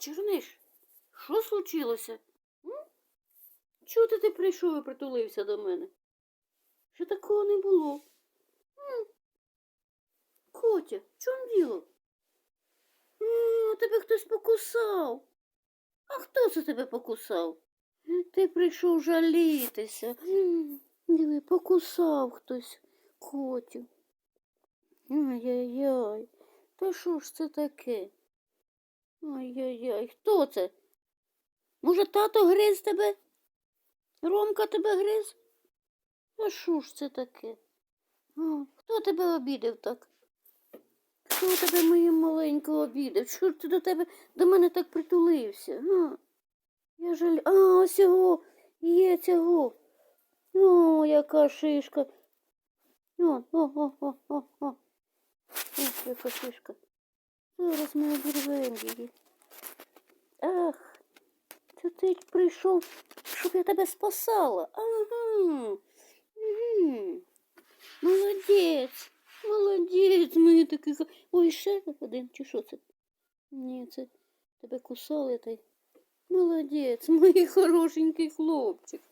Черниш, що случилося? Чого ти, ти прийшов і притулився до мене? Що такого не було? Котя, в чому діло? М, тебе хтось покусав. А хто це тебе покусав? Ти прийшов жалітися. М, Диви, покусав хтось котю. Ай-яй-яй, та що ж це таке? Ай-яй-яй, хто це? Може, тато гриз тебе? Ромка тебе гриз? А що ж це таке? А, хто тебе обідав так? Хто тебе моє маленько обідав? Ж ти до тебе до мене так притулився? А? Я жаль. А, ось його, є цього. О, яка шишка. О, о, о, о, о, о. Ох, яка шишка. Ми обірвемо її. Ах, це ти прийшов, щоб я тебе спасала. Ага. Угу. Молодець. Молодець, мій такий. Ой, ще один, чи що це? Ні, це тебе кусали та. Молодець, мій хорошенький хлопчик.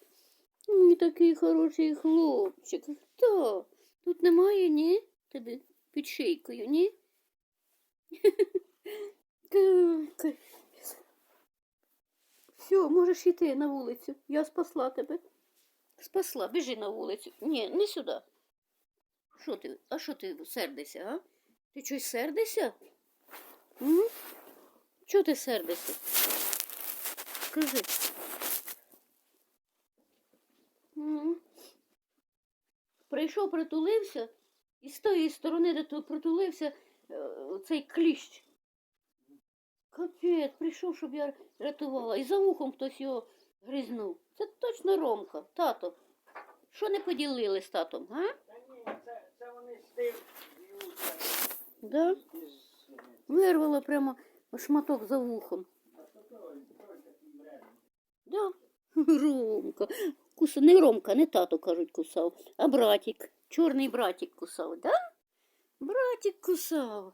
Мій такий хороший хлопчик. Хто? Тут немає, ні? Тебе під шийкою, ні? Все, можеш йти на вулицю. Я спасла тебе. Спасла, біжи на вулицю. Ні, не сюди. Що ти? А що ти сердишся, а? Ти чогось сердишся? Чого ти сердишся? Скажи. Прийшов, притулився, і з тої сторони, де тут притулився, е, цей кліщ. Капець, прийшов, щоб я рятувала. І за вухом хтось його гризнув. Це точно Ромка, тато. Що не поділили з татом, га? Та ні, це, це вони з тим. Да? прямо шматок за вухом. Да. Ромка. Куса, не Ромка, не тато, кажуть, кусав, а братик. Чорний братик кусав, да? Братик кусав.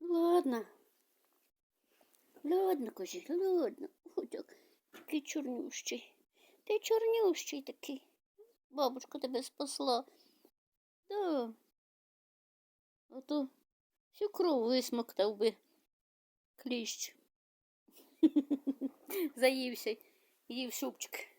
Ладно. Ладно, кажи, ладно. Ой, так, такий чорнющий. Ти чорнющий такий. Бабушка тебе спасла. Да. А то всю кров висмоктав би кліщ. Заївся, їв супчик.